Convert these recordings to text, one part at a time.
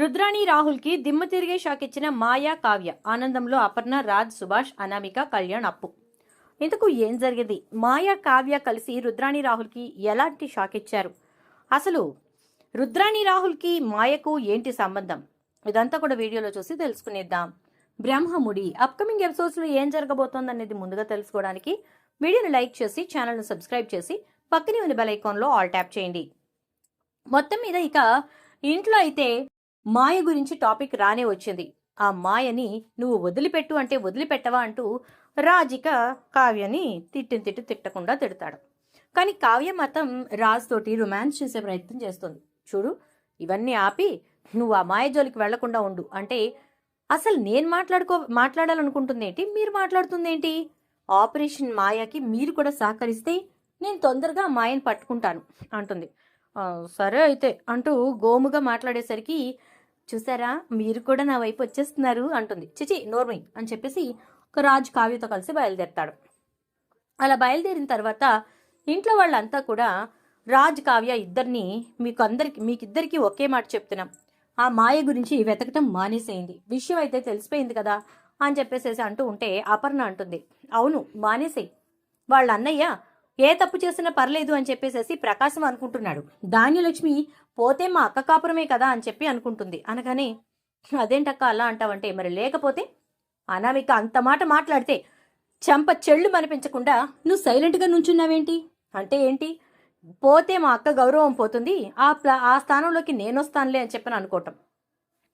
రుద్రాణి రాహుల్కి దిమ్మ తిరిగే షాక్ ఇచ్చిన మాయా కావ్య. ఆనందంలో అపర్ణ రాజ్ సుభాష్ అనామిక కళ్యాణ్ అప్పు. ఇంతకు ఏం జరిగింది? మాయా కావ్య కలిసి రుద్రాణి రాహుల్కి ఎలాంటి షాక్ ఇచ్చారు? అసలు రుద్రాణి రాహుల్కి మాయకు ఏంటి సంబంధం? ఇదంతా కూడా వీడియోలో చూసి తెలుసుకునేద్దాం. బ్రహ్మముడి అప్కమింగ్ ఎపిసోడ్స్లో ఏం జరగబోతోంది అనేది ముందుగా తెలుసుకోవడానికి వీడియోని లైక్ చేసి ఛానల్ను సబ్స్క్రైబ్ చేసి పక్కనే ఉన్న బెల్ ఐకాన్లో ఆల్ ట్యాప్ చేయండి. మొత్తం మీద ఇక ఇంట్లో అయితే మాయ గురించి టాపిక్ రానే వచ్చింది. ఆ మాయని నువ్వు వదిలిపెట్టు అంటే వదిలిపెట్టవా అంటూ రాజిక కావ్యని తిట్టిన తిట్టు తిట్టకుండా తిడతాడు. కానీ కావ్య మాత్రం రాజ్ తోటి రొమాన్స్ చేసే ప్రయత్నం చేస్తుంది. చూడు ఇవన్నీ ఆపి నువ్వు ఆ మాయ జోలికి వెళ్ళకుండా ఉండు. అంటే అసలు నేను మాట్లాడుకో మాట్లాడాలనుకుంటుంది ఏంటి మీరు మాట్లాడుతుంది ఏంటి ఆపరేషన్ మాయకి మీరు కూడా సహకరిస్తే నేను తొందరగా మాయను మాయని పట్టుకుంటాను అంటుంది. సరే అయితే అంటూ గోముగా మాట్లాడేసరికి చూసారా? మీరు కూడా నా వైపు వచ్చేస్తున్నారు అంటుంది. చిచి నోర్మి అని చెప్పేసి ఒక రాజు కావ్యతో కలిసి బయలుదేరతాడు. అలా బయలుదేరిన తర్వాత ఇంట్లో వాళ్ళంతా కూడా రాజ్ కావ్య ఇద్దరిని మీకు అందరికి మీకిద్దరికి ఒకే మాట చెప్తున్నాం. ఆ మాయ గురించి వెతకటం మానేసేయింది విషయం అయితే తెలిసిపోయింది కదా అని చెప్పేసేసి అంటూ ఉంటే అపర్ణ అంటుంది. అవును మానేసేయి. వాళ్ళ అన్నయ్య ఏ తప్పు చేసినా పర్లేదు అని చెప్పేసేసి ప్రకాశం అనుకుంటున్నాడు. ధాన్యలక్ష్మి పోతే మా అక్క కాపురమే కదా అని చెప్పి అనుకుంటుంది. అనగానే అదేంటక్క అలా అంటావంటే మరి లేకపోతే అనామిక అంత మాట మాట్లాడితే చెంప చెళ్ళు మనిపించకుండా నువ్వు సైలెంట్గా నుంచున్నావేంటి? అంటే ఏంటి? పోతే మా అక్క గౌరవం పోతుంది ఆ ఆ స్థానంలోకి నేనొస్తానులే అని చెప్పని అనుకోవటం.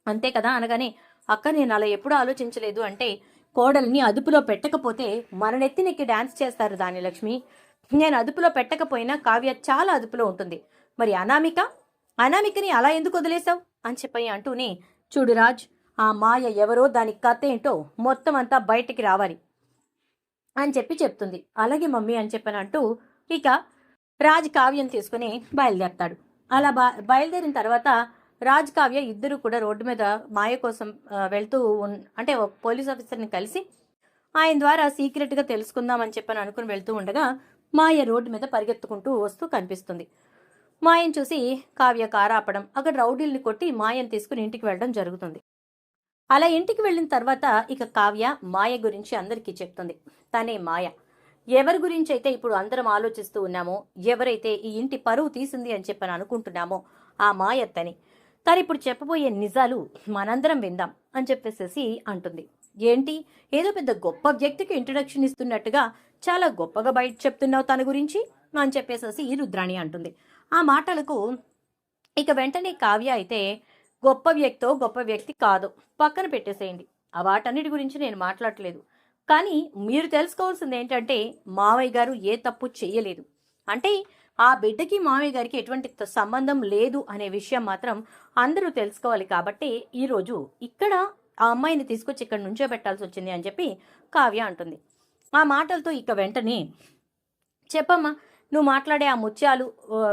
అంతే కదా? అనగానే అక్క నేను అలా ఎప్పుడూ ఆలోచించలేదు. అంటే కోడల్ని అదుపులో పెట్టకపోతే మన నెత్తినెక్కి డాన్స్ చేస్తారు దాని లక్ష్మి నేను అదుపులో పెట్టకపోయినా కావ్య చాలా అదుపులో ఉంటుంది. మరి అనామిక? అనామికని అలా ఎందుకు వదిలేశావు? అని చెప్పి అంటూనే చూడు రాజ్ ఆ మాయ ఎవరో దాని కథ ఏంటో మొత్తం అంతా బయటికి రావాలి అని చెప్పి చెప్తుంది. అలాగే మమ్మీ అని చెప్పని అంటూ ఇక రాజ్ కావ్యం తీసుకుని బయలుదేరతాడు. అలా బా బయలుదేరిన తర్వాత రాజ్ కావ్య ఇద్దరు కూడా రోడ్డు మీద మాయ కోసం వెళ్తూ అంటే ఒక పోలీస్ ఆఫీసర్ని కలిసి ఆయన ద్వారా సీక్రెట్గా తెలుసుకుందామని చెప్పని అనుకుని వెళ్తూ ఉండగా మాయ రోడ్డు మీద పరిగెత్తుకుంటూ వస్తూ కనిపిస్తుంది. మాయను చూసి కావ్య కారాపడం అక్కడ రౌడీల్ని కొట్టి మాయను తీసుకుని ఇంటికి వెళ్ళడం జరుగుతుంది. అలా ఇంటికి వెళ్ళిన తర్వాత ఇక కావ్య మాయ గురించి అందరికీ చెప్తుంది. తనే మాయ. ఎవరి గురించి అయితే ఇప్పుడు అందరం ఆలోచిస్తూ ఉన్నామో ఎవరైతే ఈ ఇంటి పరువు తీసింది అని చెప్పని అనుకుంటున్నామో ఆ మాయ తని తను ఇప్పుడు చెప్పబోయే నిజాలు మనందరం విందాం అని చెప్పేసేసి అంటుంది. ఏంటి? ఏదో పెద్ద గొప్ప వ్యక్తికి ఇంట్రడక్షన్ ఇస్తున్నట్టుగా చాలా గొప్పగా బయట చెప్తున్నావు తన గురించి? అని చెప్పేసేసి ఈ రుద్రాణి అంటుంది. ఆ మాటలకు ఇక వెంటనే కావ్య అయితే గొప్ప వ్యక్తో గొప్ప వ్యక్తి కాదు పక్కన పెట్టేసేయండి. ఆ వాటన్నిటి గురించి నేను మాట్లాడట్లేదు. కానీ మీరు తెలుసుకోవాల్సింది ఏంటంటే మావయ్య గారు ఏ తప్పు చేయలేదు. అంటే ఆ బిడ్డకి మావయ్య గారికి ఎటువంటి సంబంధం లేదు అనే విషయం మాత్రం అందరూ తెలుసుకోవాలి కాబట్టి ఈరోజు ఇక్కడ ఆ అమ్మాయిని తీసుకొచ్చి ఇక్కడ నుంచో పెట్టాల్సి వచ్చింది అని చెప్పి కావ్య అంటుంది. ఆ మాటలతో ఇక వెంటనే చెప్పమ్మా నువ్వు మాట్లాడే ఆ ముత్యాలు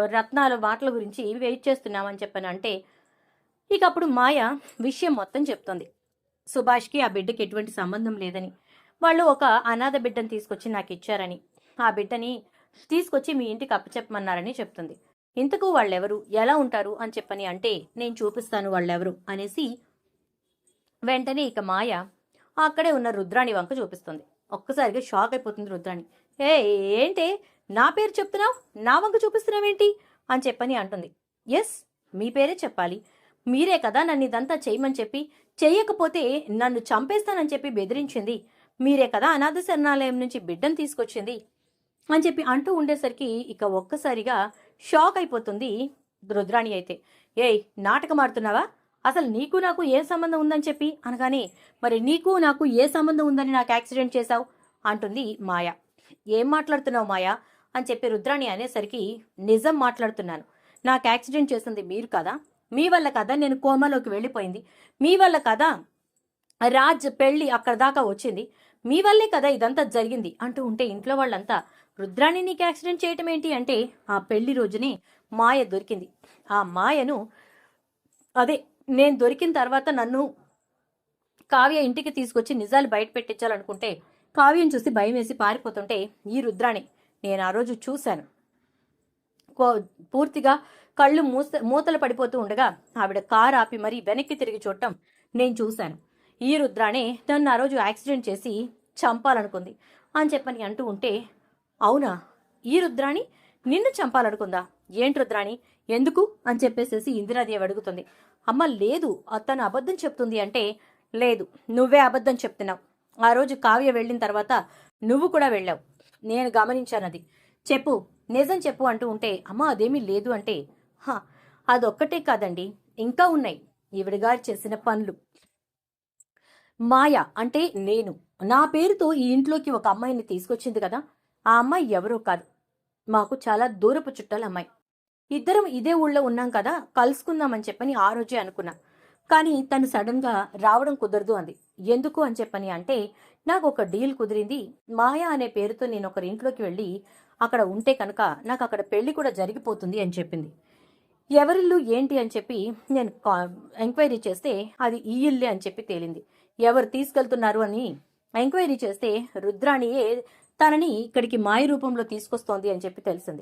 రత్నాలు మాటల గురించి వెయిట్ చేస్తున్నామని చెప్పాను అంటే ఇక అప్పుడు మాయ విషయం మొత్తం చెప్తుంది. సుభాష్కి ఆ బిడ్డకి ఎటువంటి సంబంధం లేదని. వాళ్ళు ఒక అనాథ బిడ్డను తీసుకొచ్చి నాకు ఇచ్చారని. ఆ బిడ్డని తీసుకొచ్చి మీ ఇంటికి అప్పచెప్పమన్నారని చెప్తుంది. ఇంతకు వాళ్ళెవరు? ఎలా ఉంటారు? అని చెప్పని అంటే నేను చూపిస్తాను వాళ్ళెవరు? అనేసి వెంటనే ఇక మాయ అక్కడే ఉన్న రుద్రాణి వంక చూపిస్తుంది. ఒక్కసారిగా షాక్ అయిపోతుంది రుద్రాణి. ఏ ఏంటి? నా పేరు చెప్తున్నావు? నా వంక చూపిస్తున్నావేంటి? అని చెప్పని అంటుంది. ఎస్ మీ పేరే చెప్పాలి. మీరే కదా నన్ను ఇదంతా చేయమని చెప్పి చెయ్యకపోతే నన్ను చంపేస్తానని చెప్పి బెదిరించింది. మీరే కదా అనాథ శరణాలయం నుంచి బిడ్డను తీసుకొచ్చింది. అని చెప్పి అంటూ ఉండేసరికి ఇక ఒక్కసారిగా షాక్ అయిపోతుంది రుద్రాణి అయితే. ఏయ్ నాటకం ఆడుతున్నావా? అసలు నీకు నాకు ఏ సంబంధం ఉందని చెప్పి అనగానే మరి నీకు నాకు ఏ సంబంధం ఉందని నాకు యాక్సిడెంట్ చేశావు? అంటుంది మాయ. ఏం మాట్లాడుతున్నావు మాయా? అని చెప్పి రుద్రాణి అనేసరికి నిజం మాట్లాడుతున్నాను. నాకు యాక్సిడెంట్ చేసింది మీరు కదా. మీ వల్ల కదా నేను కోమాలోకి వెళ్ళిపోయింది. మీ వల్ల కదా రాజ్ పెళ్ళి అక్కడ దాకా వచ్చింది. మీ వల్లే కదా ఇదంతా జరిగింది అంటూ ఉంటే ఇంట్లో వాళ్ళంతా రుద్రాణి నీకు యాక్సిడెంట్ చేయటం ఏంటి? అంటే ఆ పెళ్ళి రోజునే మాయ దొరికింది. ఆ మాయను అదే నేను దొరికిన తర్వాత నన్ను కావ్య ఇంటికి తీసుకొచ్చి నిజాలు బయట పెట్టించాలనుకుంటే కావ్యం చూసి భయం వేసి పారిపోతుంటే ఈ రుద్రాణి నేను ఆ రోజు చూశాను. పూర్తిగా కళ్ళు మూస మూతలు పడిపోతూ ఉండగా ఆవిడ కారు ఆపి మరీ వెనక్కి తిరిగి చూడటం నేను చూశాను. ఈ రుద్రాణి నన్ను ఆ రోజు యాక్సిడెంట్ చేసి చంపాలనుకుంది అని చెప్పని అంటూ ఉంటే అవునా? ఈ రుద్రాణి? నిన్ను చంపాలనుకుందా? ఏంటి రుద్రాణి? ఎందుకు? అని చెప్పేసేసి ఇందిరాదేవి అడుగుతుంది. అమ్మ లేదు తను అబద్ధం చెప్తుంది అంటే లేదు నువ్వే అబద్ధం చెప్తున్నావు. ఆ రోజు కావ్య వెళ్ళిన తర్వాత నువ్వు కూడా వెళ్ళావు. నేను గమనించాను అది చెప్పు నిజం చెప్పు అంటూ ఉంటే అమ్మ అదేమీ లేదు అంటే హా అదొక్కటే కాదండి ఇంకా ఉన్నాయి. ఈవిడగారు చేసిన పనులు. మాయ అంటే నేను. నా పేరుతో ఈ ఇంట్లోకి ఒక అమ్మాయిని తీసుకొచ్చింది కదా ఆ అమ్మాయి ఎవరో కాదు. మాకు చాలా దూరపు చుట్టాల అమ్మాయి. ఇద్దరం ఇదే ఊళ్ళో ఉన్నాం కదా కలుసుకుందామని చెప్పని ఆ రోజే అనుకున్నా. కానీ తను సడన్గా రావడం కుదరదు అంది. ఎందుకు అని చెప్పని అంటే నాకు ఒక డీల్ కుదిరింది. మాయా అనే పేరుతో నేను ఒకరి ఇంట్లోకి వెళ్ళి అక్కడ ఉంటే కనుక నాకు అక్కడ పెళ్ళి కూడా జరిగిపోతుంది అని చెప్పింది. ఎవరిల్లు ఏంటి అని చెప్పి నేను కా- ఎంక్వైరీ చేస్తే అది ఈ ఇల్లే అని చెప్పి తేలింది. ఎవరు తీసుకెళ్తున్నారు అని ఎంక్వైరీ చేస్తే రుద్రాణియే తనని ఇక్కడికి మాయ రూపంలో తీసుకొస్తోంది అని చెప్పి తెలిసింది.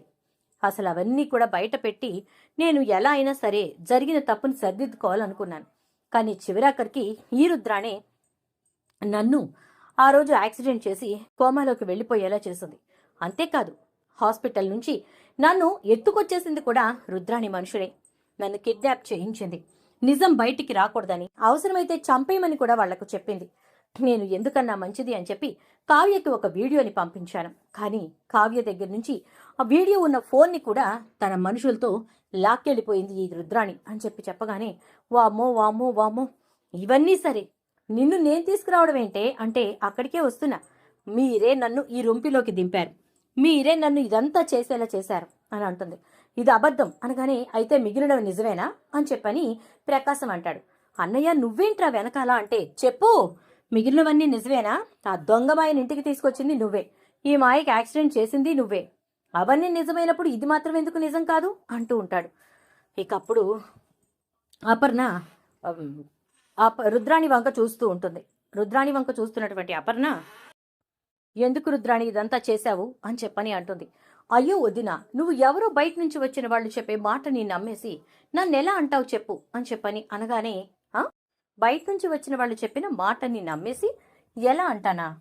అసలు అవన్నీ కూడా బయట పెట్టి నేను ఎలా అయినా సరే జరిగిన తప్పుని సరిదిద్దుకోవాలనుకున్నాను. కానీ చివరాఖరికి ఈ రుద్రాణే నన్ను ఆ రోజు యాక్సిడెంట్ చేసి కోమాలోకి వెళ్ళిపోయేలా చేసింది. అంతేకాదు హాస్పిటల్ నుంచి నన్ను ఎత్తుకొచ్చేసింది కూడా రుద్రాణి మనుషుడే. నన్ను కిడ్నాప్ చేయించింది. నిజం బయటికి రాకూడదని అవసరమైతే చంపేయమని కూడా వాళ్ళకు చెప్పింది. నేను ఎందుకన్నా మంచిది అని చెప్పి కావ్యకి ఒక వీడియోని పంపించాను. కానీ కావ్య దగ్గర నుంచి ఆ వీడియో ఉన్న ఫోన్ని కూడా తన మనుషులతో లాక్కెళ్ళిపోయింది ఈ రుద్రాణి అని చెప్పి చెప్పగానే వామ్మో వామో వామో ఇవన్నీ సరే. నిన్ను నేను తీసుకురావడం ఏంటే? అంటే అక్కడికే వస్తున్నా. మీరే నన్ను ఈ రొంపిలోకి దింపారు. మీరే నన్ను ఇదంతా చేసేలా చేశారు అని అంటుంది. ఇది అబద్ధం అనగానే అయితే మిగిలినవి నిజమేనా? అని చెప్పని ప్రకాశం అంటాడు. అన్నయ్య నువ్వేంట్రా వెనకాల అంటే? చెప్పు. మిగిలినవన్నీ నిజమేనా? ఆ దొంగ మాయని ఇంటికి తీసుకొచ్చింది నువ్వే. ఈ మాయకి యాక్సిడెంట్ చేసింది నువ్వే. అవన్నీ నిజమైనప్పుడు ఇది మాత్రం ఎందుకు నిజం కాదు? అంటూ ఉంటాడు. ఇక అప్పుడు అపర్ణ అప- రుద్రాణి వంక చూస్తూ ఉంటుంది. రుద్రాణి వంక చూస్తున్నటువంటి అపర్ణ ఎందుకు రుద్రాణి ఇదంతా చేశావు? అని చెప్పని అంటుంది. అయ్యో వదిన నువ్వు ఎవరో బయట నుంచి వచ్చిన వాళ్ళు చెప్పే మాటని నమ్మేసి నన్ను ఎలా అంటావు చెప్పు? అని చెప్పని అనగానే బయట నుంచి వచ్చిన వాళ్ళు చెప్పిన మాటని నమ్మేసి ఎలా అంటానా?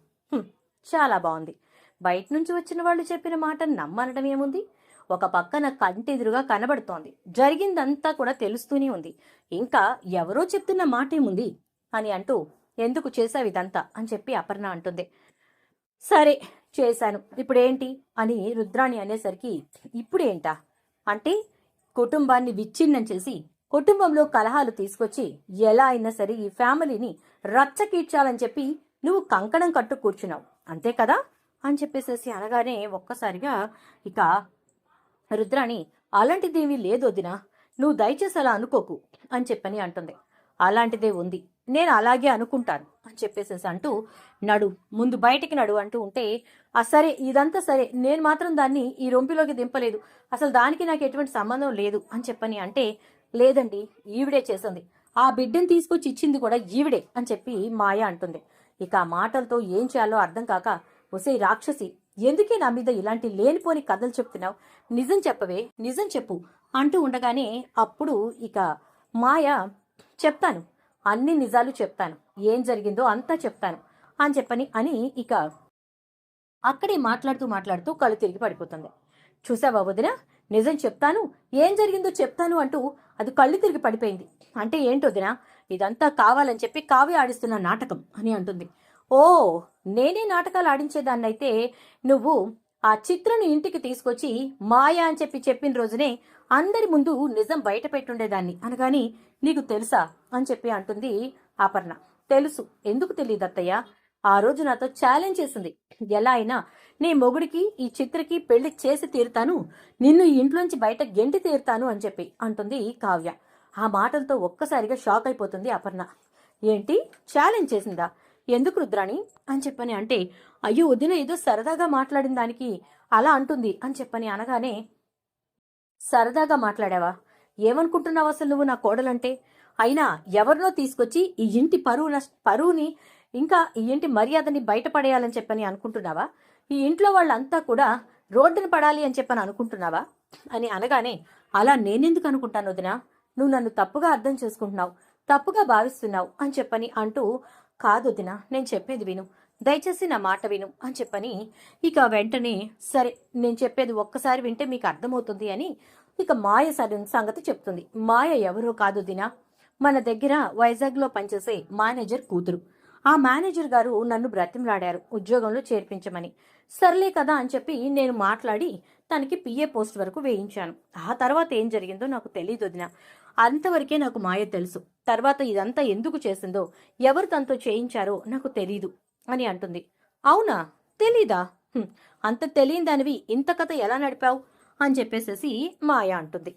చాలా బాగుంది. బయట నుంచి వచ్చిన వాళ్ళు చెప్పిన మాట నమ్మనడం ఏముంది? ఒక పక్కన కంటెదురుగా కనబడుతోంది. జరిగిందంతా కూడా తెలుస్తూనే ఉంది. ఇంకా ఎవరో చెప్తున్న మాటేముంది అని అంటూ ఎందుకు చేశావు ఇదంతా? అని చెప్పి అపర్ణ అంటుంది. సరే చేశాను. ఇప్పుడేంటి? అని రుద్రాణి అనేసరికి ఇప్పుడేంటా? అంటే కుటుంబాన్ని విచ్ఛిన్నం చేసి కుటుంబంలో కలహాలు తీసుకొచ్చి ఎలా అయినా సరే ఈ ఫ్యామిలీని రచ్చకీడ్చాలని చెప్పి నువ్వు కంకణం కట్టు కూర్చున్నావు. అంతే కదా? అని చెప్పేసేసి అనగానే ఒక్కసారిగా ఇక రుద్రాణి అలాంటిదేమీ లేదు వదినా. నువ్వు దయచేసి అలా అనుకోకు అని చెప్పని అంటుంది. అలాంటిదే ఉంది. నేను అలాగే అనుకుంటాను అని చెప్పేసేసి అంటూ నడు ముందు బయటికి నడు అంటూ ఉంటే ఆ సరే ఇదంతా సరే. నేను మాత్రం దాన్ని ఈ రొంపిలోకి దింపలేదు. అసలు దానికి నాకు ఎటువంటి సంబంధం లేదు అని చెప్పని అంటే లేదండి ఈవిడే చేసింది. ఆ బిడ్డను తీసుకొచ్చి ఇచ్చింది కూడా ఈవిడే అని చెప్పి మాయ అంటుంది. ఇక ఆ మాటలతో ఏం చేయాలో అర్థం కాక ఒసే రాక్షసి ఎందుకే నా మీద ఇలాంటి లేనిపోని కథలు చెప్తున్నావు? నిజం చెప్పవే నిజం చెప్పు అంటూ ఉండగానే అప్పుడు ఇక మాయ చెప్తాను. అన్ని నిజాలు చెప్తాను. ఏం జరిగిందో అంతా చెప్తాను అని చెప్పని అని ఇక అక్కడే మాట్లాడుతూ మాట్లాడుతూ కళ్ళు తిరిగి పడిపోతుంది. చూసావా వదిన? నిజం చెప్తాను ఏం జరిగిందో చెప్తాను అంటూ అది కళ్ళు తిరిగి పడిపోయింది. అంటే ఏంటి వదిన? ఇదంతా కావాలని చెప్పి కావ్య ఆడిస్తున్న నాటకం అని అంటుంది. ఓ నేనే నాటకాలు ఆడించేదాన్నైతే నువ్వు ఆ చిత్రను ఇంటికి తీసుకొచ్చి మాయా అని చెప్పి చెప్పిన రోజునే అందరి ముందు నిజం బయట పెట్టుండేదాన్ని. అనగాని నీకు తెలుసా అని చెప్పి అంటుంది అపర్ణ. తెలుసు. ఎందుకు తెలియదు అత్తయ్య? ఆ రోజు నాతో ఛాలెంజ్ చేసింది. ఎలా అయినా నీ మొగుడికి ఈ చిత్రకి పెళ్ళి చేసి తీరుతాను. నిన్ను ఈ ఇంట్లోంచి బయట గెంటి తీరుతాను అని చెప్పి అంటుంది కావ్య. ఆ మాటలతో ఒక్కసారిగా షాక్ అయిపోతుంది అపర్ణ. ఏంటి? ఛాలెంజ్ చేసిందా? ఎందుకు రుద్రాణి? అని చెప్పని అంటే అయ్యో వదిన ఏదో సరదాగా మాట్లాడిన దానికి అలా అంటుంది అని చెప్పని అనగానే సరదాగా మాట్లాడావా? ఏమనుకుంటున్నావు అసలు నువ్వు నా కోడలంటే? అయినా ఎవరినో తీసుకొచ్చి ఈ ఇంటి పరువు పరువుని ఇంకా ఈ ఇంటి మర్యాదని బయటపడేయాలని చెప్పని అనుకుంటున్నావా? ఈ ఇంట్లో వాళ్ళంతా కూడా రోడ్డున పడాలి అని చెప్పని అనుకుంటున్నావా? అని అనగానే అలా నేనెందుకు అనుకుంటాను వదినా? నువ్వు నన్ను తప్పుగా అర్థం చేసుకుంటున్నావు తప్పుగా భావిస్తున్నావు అని చెప్పని అంటూ కాదు వదినా నేను చెప్పేది విను. దయచేసి నా మాట విను అని చెప్పని ఇక వెంటనే సరే నేను చెప్పేది ఒక్కసారి వింటే మీకు అర్థమవుతుంది అని ఇక మాయ సరి- సంగతి చెప్తుంది. మాయ ఎవరో కాదు దినా మన దగ్గర వైజాగ్లో పనిచేసే మేనేజర్ కూతురు. ఆ మేనేజర్ గారు నన్ను బ్రతిమలాడారు ఉద్యోగంలో చేర్పించమని. సర్లే కదా అని చెప్పి నేను మాట్లాడి తనకి పిఏ పోస్ట్ వరకు వేయించాను. ఆ తర్వాత ఏం జరిగిందో నాకు తెలియదు వదిన. అంతవరకే నాకు మాయ తెలుసు. తర్వాత ఇదంతా ఎందుకు చేసిందో ఎవరు తనతో చేయించారో నాకు తెలీదు అని అంటుంది. అవునా? తెలీదా? అంత తెలియని దానివి ఇంత కథ ఎలా నడిపావు? అని చెప్పేసేసి మాయ అంటుంది.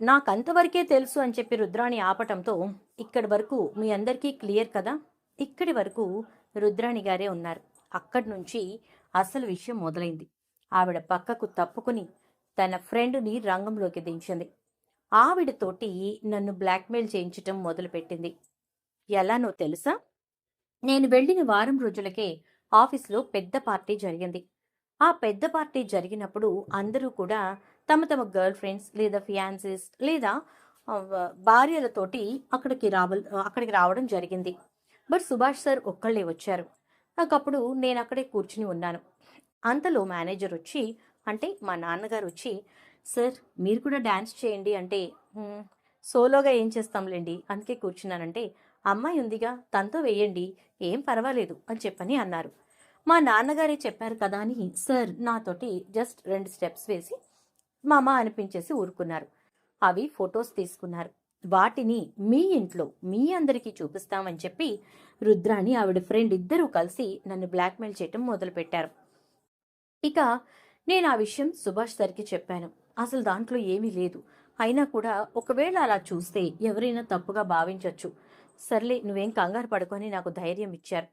నాకంతవరకే తెలుసు అని చెప్పి రుద్రాణి ఆపటంతో ఇక్కడి వరకు మీ అందరికీ క్లియర్ కదా? ఇక్కడి వరకు రుద్రాణి గారే ఉన్నారు. అక్కడి నుంచి అసలు విషయం మొదలైంది. ఆవిడ పక్కకు తప్పుకుని తన ఫ్రెండ్ని రంగంలోకి దించింది. ఆవిడతోటి నన్ను బ్లాక్మెయిల్ చేయించటం మొదలుపెట్టింది. ఎలానో తెలుసా? నేను వెళ్ళిన వారం రోజులకే ఆఫీస్లో పెద్ద పార్టీ జరిగింది. ఆ పెద్ద పార్టీ జరిగినప్పుడు అందరూ కూడా తమ తమ గర్ల్ ఫ్రెండ్స్ లేదా ఫియాన్సీస్ లేదా భార్యలతోటి అక్కడికి రావ అక్కడికి రావడం జరిగింది. బట్ సుభాష్ సార్ ఒక్కళ్ళే వచ్చారు. ఒకప్పుడు నేను అక్కడే కూర్చుని ఉన్నాను. అంతలో మేనేజర్ వచ్చి అంటే మా నాన్నగారు వచ్చి సార్ మీరు కూడా డ్యాన్స్ చేయండి అంటే సోలోగా ఏం చేస్తాంలేండి? అందుకే కూర్చున్నానంటే అమ్మాయి ఉందిగా తనతో వేయండి ఏం పర్వాలేదు అని చెప్పని అన్నారు. మా నాన్నగారే చెప్పారు కదా అని సార్ నాతోటి జస్ట్ రెండు స్టెప్స్ వేసి మామ అనిపించేసి ఊరుకున్నారు. అవి ఫొటోస్ తీసుకున్నారు. వాటిని మీ ఇంట్లో మీ అందరికీ చూపిస్తామని చెప్పి రుద్రాని ఆవిడ ఫ్రెండ్ ఇద్దరూ కలిసి నన్ను బ్లాక్మెయిల్ చేయటం మొదలుపెట్టారు. ఇక నేను ఆ విషయం సుభాష్ సార్కి చెప్పాను. అసలు దాంట్లో ఏమీ లేదు. అయినా కూడా ఒకవేళ అలా చూస్తే ఎవరైనా తప్పుగా భావించవచ్చు సర్లే నువ్వేం కంగారు పడుకొని నాకు ధైర్యం ఇచ్చారు.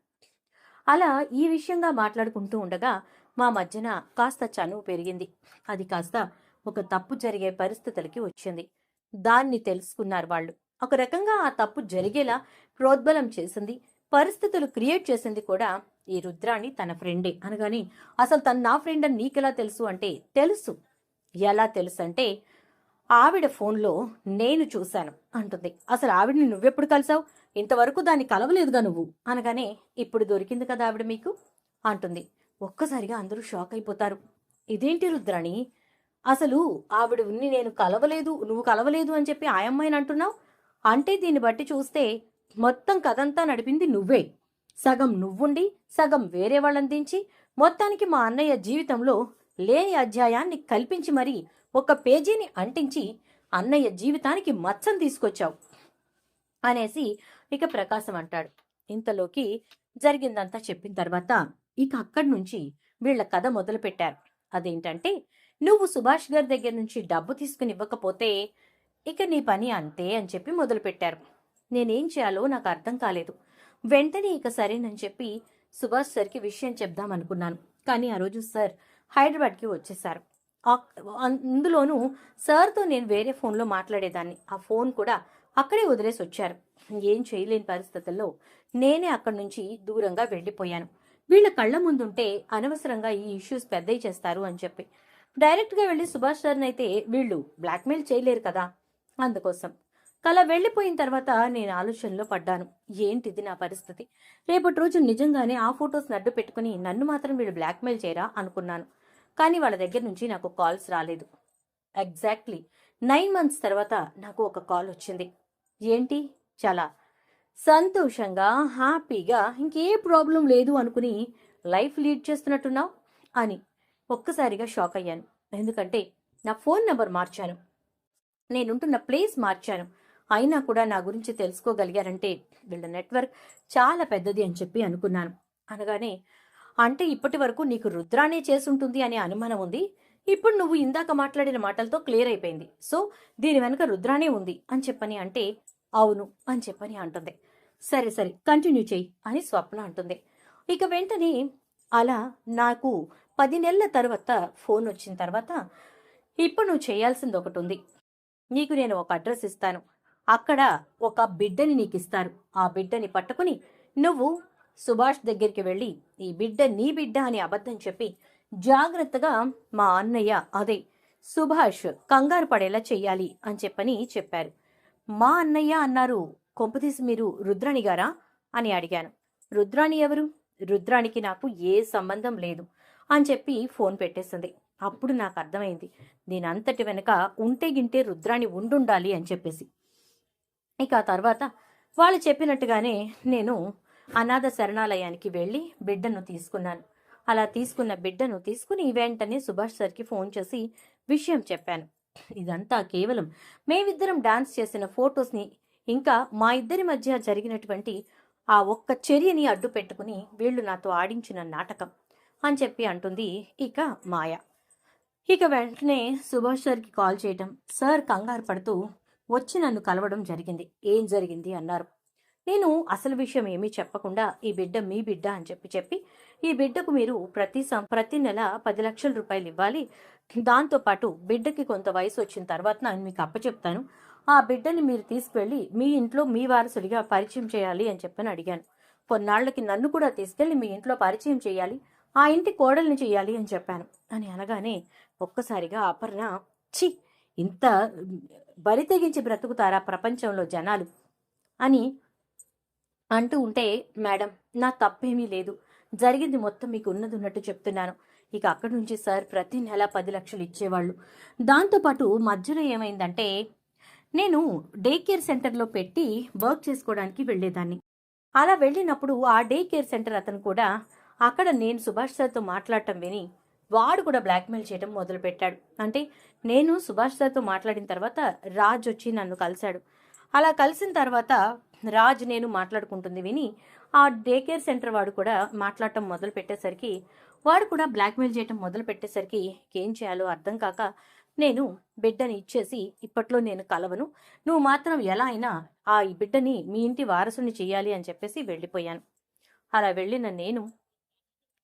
అలా ఈ విషయంగా మాట్లాడుకుంటూ ఉండగా మా మధ్యన కాస్త చనువు పెరిగింది. అది కాస్త ఒక తప్పు జరిగే పరిస్థితులకి వచ్చింది. దాన్ని తెలుసుకున్నారు వాళ్ళు. ఒక రకంగా ఆ తప్పు జరిగేలా ప్రోద్బలం చేసింది. పరిస్థితులు క్రియేట్ చేసింది కూడా ఈ రుద్రాణి తన ఫ్రెండే అనగాని అసలు తను నా ఫ్రెండ్ అని నీకెలా తెలుసు? అంటే తెలుసు. ఎలా తెలుసు అంటే ఆవిడ ఫోన్లో నేను చూశాను అంటుంది. అసలు ఆవిడని నువ్వెప్పుడు కలిసావు ఇంతవరకు దాన్ని కలవలేదుగా నువ్వు. అనగానే ఇప్పుడు దొరికింది కదా ఆవిడ మీకు? అంటుంది. ఒక్కసారిగా అందరూ షాక్ అయిపోతారు. ఇదేంటి రుద్రాణి? అసలు ఆవిడ ఉన్ని నేను కలవలేదు నువ్వు కలవలేదు అని చెప్పి ఆ అమ్మాయిని అంటున్నావు? అంటే దీన్ని బట్టి చూస్తే మొత్తం కథంతా నడిపింది నువ్వే. సగం నువ్వుండి సగం వేరే వాళ్ళని దించి మొత్తానికి మా అన్నయ్య జీవితంలో లేని అధ్యాయాన్ని కల్పించి మరీ ఒక పేజీని అంటించి అన్నయ్య జీవితానికి మచ్చం తీసుకొచ్చావు అనేసి ఇక ప్రకాశం అంటాడు. ఇంతలోకి జరిగిందంతా చెప్పిన తర్వాత ఇక అక్కడి నుంచి వీళ్ళ కథ మొదలు పెట్టారు అదేంటంటే నువ్వు సుభాష్ గారి దగ్గర నుంచి డబ్బు తీసుకుని ఇవ్వకపోతే ఇక నీ పని అంతే అని చెప్పి మొదలుపెట్టారు. నేనేం చేయాలో నాకు అర్థం కాలేదు. వెంటనే ఇక సరేనని చెప్పి సుభాష్ సార్కి విషయం చెప్దామనుకున్నాను కానీ ఆ రోజు సార్ హైదరాబాద్కి వచ్చేసారు. అందులోనూ సార్తో నేను వేరే ఫోన్లో మాట్లాడేదాన్ని. ఆ ఫోన్ కూడా అక్కడే వదిలేసి వచ్చారు. ఏం చేయలేని పరిస్థితుల్లో నేనే అక్కడి నుంచి దూరంగా వెళ్ళిపోయాను. వీళ్ళ కళ్ళ ముందుంటే అనవసరంగా ఈ ఇష్యూస్ పెద్దవి చేస్తారు అని చెప్పి. డైరెక్ట్గా వెళ్ళి సుభాష్ సార్ని అయితే వీళ్ళు బ్లాక్మెయిల్ చేయలేరు కదా! అందుకోసం. అలా వెళ్ళిపోయిన తర్వాత నేను ఆలోచనలో పడ్డాను. ఏంటిది నా పరిస్థితి? రేపటి రోజు నిజంగానే ఆ ఫొటోస్ నడ్డు పెట్టుకుని నన్ను మాత్రం వీళ్ళు బ్లాక్మెయిల్ చేయరా అనుకున్నాను. కానీ వాళ్ళ దగ్గర నుంచి నాకు కాల్స్ రాలేదు. ఎగ్జాక్ట్లీ నైన్ మంత్స్ తర్వాత నాకు ఒక కాల్ వచ్చింది. ఏంటి? చాలా సంతోషంగా హ్యాపీగా ఇంకే ప్రాబ్లం లేదు అనుకుని లైఫ్ లీడ్ చేస్తున్నట్టున్నావు? అని ఒక్కసారిగా షాక్ అయ్యాను. ఎందుకంటే నా ఫోన్ నెంబర్ మార్చాను. నేనుంటున్న ప్లేస్ మార్చాను. అయినా కూడా నా గురించి తెలుసుకోగలిగారంటే వీళ్ళ నెట్వర్క్ చాలా పెద్దది అని చెప్పి అనుకున్నాను. అనగానే అంటే ఇప్పటి వరకు నీకు రుద్రానే చేసుంటుంది అనే అనుమానం ఉంది. ఇప్పుడు నువ్వు ఇందాక మాట్లాడిన మాటలతో క్లియర్ అయిపోయింది. సో దీని వెనుక రుద్రానే ఉంది అని చెప్పని అంటే అవును అని చెప్పని అంటుంది. సరే సరే కంటిన్యూ చెయ్యి అని స్వప్న అంటుంది. ఇక వెంటనే అలా నాకు పది నెలల తర్వాత ఫోన్ వచ్చిన తర్వాత ఇప్పుడు నువ్వు చేయాల్సింది ఒకటి ఉంది. నీకు నేను ఒక అడ్రస్ ఇస్తాను. అక్కడ ఒక బిడ్డని నీకు ఇస్తారు ఆ బిడ్డని పట్టుకుని నువ్వు సుభాష్ దగ్గరికి వెళ్ళి ఈ బిడ్డ నీ బిడ్డ అని అబద్ధం చెప్పి జాగ్రత్తగా మా అన్నయ్య అదే సుభాష్ కంగారు పడేలా చెయ్యాలి అని చెప్పని చెప్పారు. మా అన్నయ్య అన్నారు. కొంపదీసి మీరు రుద్రాణి గారా? అని అడిగాను. రుద్రాణి ఎవరు? రుద్రానికి నాకు ఏ సంబంధం లేదు అని చెప్పి ఫోన్ పెట్టేసింది. అప్పుడు నాకు అర్థమైంది. దీనంతటి అంతటి వెనక ఉంటే గింటే రుద్రాణి ఉండుండాలి అని చెప్పేసి. ఇక ఆ తర్వాత వాళ్ళు చెప్పినట్టుగానే నేను అనాథ శరణాలయానికి వెళ్ళి బిడ్డను తీసుకున్నాను. అలా తీసుకున్న బిడ్డను తీసుకుని వెంటనే సుభాష్ సార్కి ఫోన్ చేసి విషయం చెప్పాను. ఇదంతా కేవలం మేమిద్దరం డాన్స్ చేసిన ఫొటోస్ని ఇంకా మా ఇద్దరి మధ్య జరిగినటువంటి ఆ ఒక్క చర్యని అడ్డు పెట్టుకుని వీళ్ళు నాతో ఆడించిన నాటకం అని చెప్పి అంటుంది ఇక మాయ. ఇక వెంటనే సుభాష్ సార్కి కాల్ చేయటం సార్ కంగారు పడుతూ వచ్చి నన్ను కలవడం జరిగింది. ఏం జరిగింది? అన్నారు. నేను అసలు విషయం ఏమీ చెప్పకుండా ఈ బిడ్డ మీ బిడ్డ అని చెప్పి చెప్పి ఈ బిడ్డకు మీరు ప్రతి ప్రతి నెల పది లక్షల రూపాయలు ఇవ్వాలి. దాంతోపాటు బిడ్డకి కొంత వయసు వచ్చిన తర్వాత నేను మీకు అప్పచెప్తాను. ఆ బిడ్డని మీరు తీసుకువెళ్ళి మీ ఇంట్లో మీ వారసుడిగా పరిచయం చేయాలి అని చెప్పని అడిగాను. కొన్నాళ్ళకి నన్ను కూడా తీసుకెళ్ళి మీ ఇంట్లో పరిచయం చేయాలి ఆ ఇంటి కోడల్ని చేయాలి అని చెప్పాను. అని అనగానే ఒక్కసారిగా అపర్ణ ఛీ! ఇంత బరి తెగించి బ్రతుకుతారా ప్రపంచంలో జనాలు? అని అంటూ ఉంటే మేడం నా తప్పేమీ లేదు. జరిగింది మొత్తం మీకు ఉన్నది ఉన్నట్టు చెప్తున్నాను. ఇక అక్కడి నుంచి సార్ ప్రతి నెల పది లక్షలు ఇచ్చేవాళ్ళు. దాంతోపాటు మధ్యలో ఏమైందంటే నేను డే కేర్ సెంటర్లో పెట్టి వర్క్ చేసుకోవడానికి వెళ్ళేదాన్ని. అలా వెళ్ళినప్పుడు ఆ డే కేర్ సెంటర్ అతను కూడా అక్కడ నేను సుభాష్ సార్తో మాట్లాడటం విని వాడు కూడా బ్లాక్మెయిల్ చేయడం మొదలుపెట్టాడు. అంటే నేను సుభాష్ సార్తో మాట్లాడిన తర్వాత రాజ్ వచ్చి నన్ను కలిశాడు. అలా కలిసిన తర్వాత రాజ్ నేను మాట్లాడుకుంటుంది విని ఆ డే కేర్ సెంటర్ వాడు కూడా మాట్లాడటం మొదలు పెట్టేసరికి వాడు కూడా బ్లాక్మెయిల్ చేయటం మొదలు పెట్టేసరికి ఏం చేయాలో అర్థం కాక నేను బిడ్డని ఇచ్చేసి ఇప్పట్లో నేను కలవను. నువ్వు మాత్రం ఎలా అయినా ఆ ఈ బిడ్డని మీ ఇంటి వారసుని చేయాలి అని చెప్పేసి వెళ్ళిపోయాను. అలా వెళ్ళిన నేను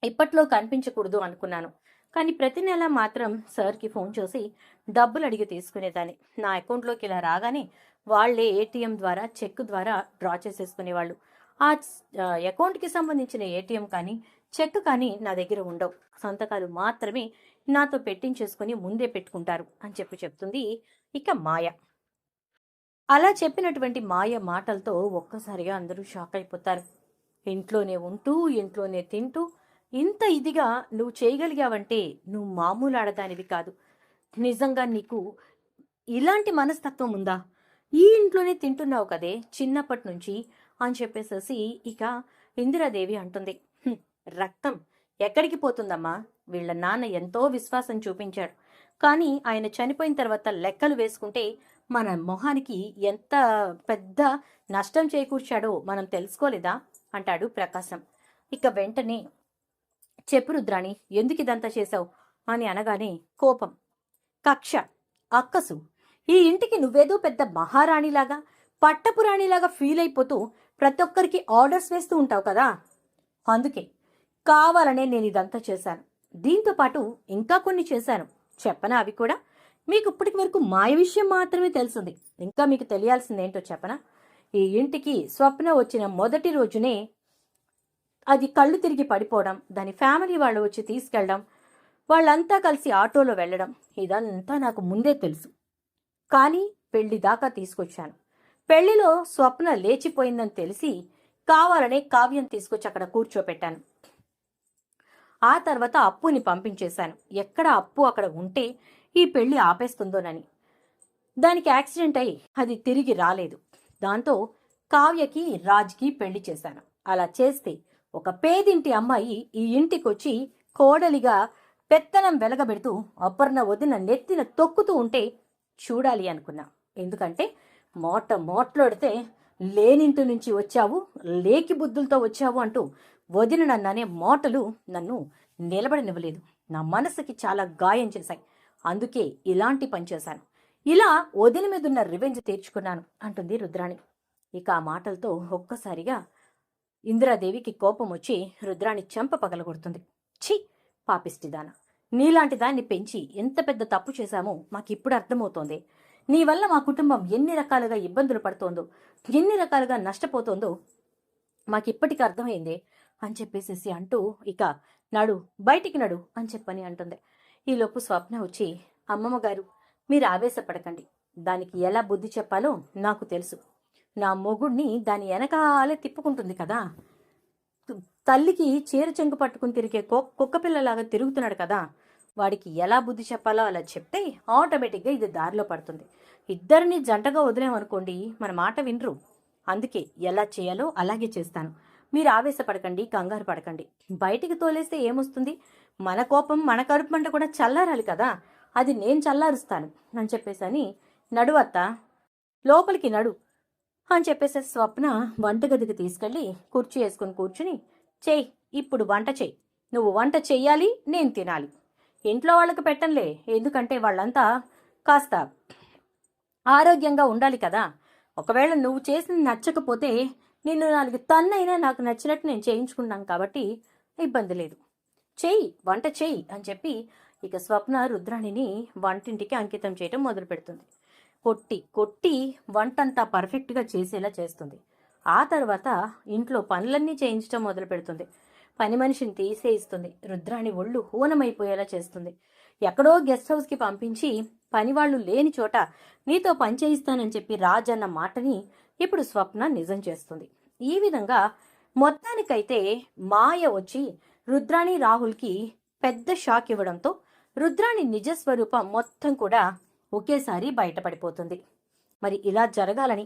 ఇప్పట్లో కనిపించకూడదు అనుకున్నాను. కానీ ప్రతి నెల మాత్రం సార్కి ఫోన్ చేసి డబ్బులు అడిగి తీసుకునేదాన్ని. నా అకౌంట్లోకి ఇలా రాగానే వాళ్ళే ఏటీఎం ద్వారా చెక్ ద్వారా డ్రా చేసేసుకునేవాళ్ళు. ఆ, అకౌంట్కి సంబంధించిన ఏటీఎం కానీ చెక్ కానీ నా దగ్గర ఉండవు. సంతకాలు మాత్రమే నాతో పెట్టించేసుకుని ముందే పెట్టుకుంటారు అని చెప్పి చెప్తుంది ఇక మాయ. అలా చెప్పినటువంటి మాయ మాటలతో ఒక్కసారిగా అందరూ షాక్ అయిపోతారు. ఇంట్లోనే ఉంటూ ఇంట్లోనే తింటూ ఇంత ఇదిగా నువ్వు చేయగలిగావంటే నువ్వు మామూలు ఆడదానివి కాదు. నిజంగా నీకు ఇలాంటి మనస్తత్వం ఉందా? ఈ ఇంట్లోనే తింటున్నావు కదే చిన్నప్పటి నుంచి అని చెప్పేసేసి ఇక ఇందిరాదేవి అంటుంది. రక్తం ఎక్కడికి పోతుందమ్మా? వీళ్ళ నాన్న ఎంతో విశ్వాసం చూపించాడు. కానీ ఆయన చనిపోయిన తర్వాత లెక్కలు వేసుకుంటే మన మొహానికి ఎంత పెద్ద నష్టం చేకూర్చాడో మనం తెలుసుకోలేదా? అంటాడు ప్రకాశం. ఇక వెంటనే చెప్పు రుద్రాణి ఎందుకు ఇదంతా చేశావు? అని అనగానే కోపం. కక్ష అక్కసు. ఈ ఇంటికి నువ్వేదో పెద్ద మహారాణిలాగా పట్టపురాణిలాగా ఫీల్ అయిపోతూ ప్రతి ఒక్కరికి ఆర్డర్స్ వేస్తూ ఉంటావు కదా? అందుకే కావాలనే నేను ఇదంతా చేశాను. దీంతో పాటు ఇంకా కొన్ని చేశాను. చెప్పనా అవి కూడా? మీకు ఇప్పటికి వరకు మాయ విషయం మాత్రమే తెలిసింది. ఇంకా మీకు తెలియాల్సిందేంటో చెప్పనా? ఈ ఇంటికి స్వప్న వచ్చిన మొదటి రోజునే అది కళ్ళు తిరిగి పడిపోవడం దాని ఫ్యామిలీ వాళ్ళు వచ్చి తీసుకెళ్ళడం వాళ్ళంతా కలిసి ఆటోలో వెళ్ళడం ఇదంతా నాకు ముందే తెలుసు. కానీ పెళ్ళి దాకా తీసుకొచ్చాను. పెళ్ళిలో స్వప్న లేచిపోయిందని తెలిసి కావాలనే కావ్యం తీసుకొచ్చి అక్కడ కూర్చోపెట్టాను. ఆ తర్వాత అప్పుని పంపించేశాను. ఎక్కడ అప్పు అక్కడ ఉంటే ఈ పెళ్ళి ఆపేస్తుందోనని. దానికి యాక్సిడెంట్ అయి అది తిరిగి రాలేదు. దాంతో కావ్యకి రాజ్కి పెళ్ళి చేశాను. అలా చేస్తే ఒక పేదింటి అమ్మాయి ఈ ఇంటికొచ్చి కోడలిగా పెత్తనం వెలగబెడుతూ అపర్ణ వదిన నెత్తిన తొక్కుతూ ఉంటే చూడాలి అనుకున్నా. ఎందుకంటే మోట మోట్లాడితే లేనింటి నుంచి వచ్చావు లేకి బుద్ధులతో వచ్చావు అంటూ వదిన నన్ననే మోటలు నన్ను నిలబడనివ్వలేదు. నా మనసుకి చాలా గాయం చేశాయి. అందుకే ఇలాంటి పని చేశాను. ఇలా వదిన మీదున్న రివెంజ్ తీర్చుకున్నాను అంటుంది రుద్రాణి. ఇక ఆ మాటలతో ఒక్కసారిగా ఇందిరాదేవికి కోపం వచ్చి రుద్రాణి చెంప పగలగొడుతుంది. ఛీ! పాపిష్టిదాన నీలాంటి దాన్ని పెంచి ఎంత పెద్ద తప్పు చేశామో మాకిప్పుడు అర్థమవుతోంది. నీ వల్ల మా కుటుంబం ఎన్ని రకాలుగా ఇబ్బందులు పడుతోందో ఎన్ని రకాలుగా నష్టపోతోందో మాకిప్పటికీ అర్థమైంది అని చెప్పేసేసి అంటూ ఇక నడు బయటికి నడు అని చెప్పని అంటుంది. ఈలోపు స్వప్న వచ్చి అమ్మమ్మ గారు మీరు ఆవేశపడకండి. దానికి ఎలా బుద్ధి చెప్పాలో నాకు తెలుసు. నా మొగుడిని దాని వెనకాలే తిప్పుకుంటుంది కదా. తల్లికి చీర చెంగు పట్టుకుని తిరిగే కుక్క పిల్లలాగా తిరుగుతున్నాడు కదా. వాడికి ఎలా బుద్ధి చెప్పాలో అలా చెప్తే ఆటోమేటిక్గా ఇది దారిలో పడుతుంది. ఇద్దరిని జంటగా వదిలేమనుకోండి మన మాట వినరు. అందుకే ఎలా చేయాలో అలాగే చేస్తాను. మీరు ఆవేశపడకండి కంగారు పడకండి. బయటికి తోలేస్తే ఏమొస్తుంది? మన కోపం మన కడుపు మంట కూడా చల్లారాలి కదా. అది నేను చల్లారుస్తాను అని చెప్పేసని నడువత్త లోపలికి నడు. అని చెప్పేసి స్వప్న వంటగదికి తీసుకెళ్ళి కుర్చీ వేసుకుని కూర్చుని చెయ్యి ఇప్పుడు వంట చెయ్యి నువ్వు వంట చెయ్యాలి నేను తినాలి. ఇంట్లో వాళ్ళకి పెట్టంలే ఎందుకంటే వాళ్ళంతా కాస్త ఆరోగ్యంగా ఉండాలి కదా. ఒకవేళ నువ్వు చేసింది నచ్చకపోతే నిన్ను నాలుగు తన్నైనా నాకు నచ్చినట్టు నేను చేయించుకున్నాను కాబట్టి ఇబ్బంది లేదు. చెయ్యి వంట చెయ్యి అని చెప్పి ఇక స్వప్న రుద్రాణిని వంటింటికి అంకితం చేయటం మొదలు పెడుతుంది కొట్టి కొట్టి వంటంతా పర్ఫెక్ట్గా చేసేలా చేస్తుంది. ఆ తర్వాత ఇంట్లో పనులన్నీ చేయించడం మొదలు పెడుతుంది. పని మనిషిని తీసేయిస్తుంది రుద్రాణి ఒళ్ళు హూనమైపోయేలా చేస్తుంది. ఎక్కడో గెస్ట్ హౌస్కి పంపించి పనివాళ్ళు లేని చోట నీతో పని చేయిస్తానని చెప్పి రాజ్ అన్న మాటని ఇప్పుడు స్వప్న నిజం చేస్తుంది. ఈ విధంగా మొత్తానికైతే మాయ వచ్చి రుద్రాణి రాహుల్కి పెద్ద షాక్ ఇవ్వడంతో రుద్రాణి నిజస్వరూపం మొత్తం కూడా ఒకేసారి బయటపడిపోతుంది. మరి ఇలా జరగాలని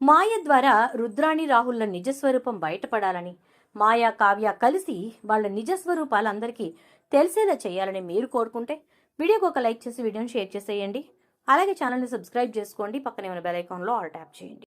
మాయ ద్వారా రుద్రాణి రాహుల్ల నిజస్వరూపం బయటపడాలని మాయా కావ్య కలిసి వాళ్ళ నిజస్వరూపాలందరికీ తెలిసేలా చేయాలని మీరు కోరుకుంటే వీడియోకి ఒక లైక్ చేసి వీడియోని షేర్ చేసేయండి. అలాగే ఛానల్ని సబ్స్క్రైబ్ చేసుకోండి. పక్కనే ఉన్న బెల్ ఐకాన్లో ఆల్ ట్యాప్ చేయండి.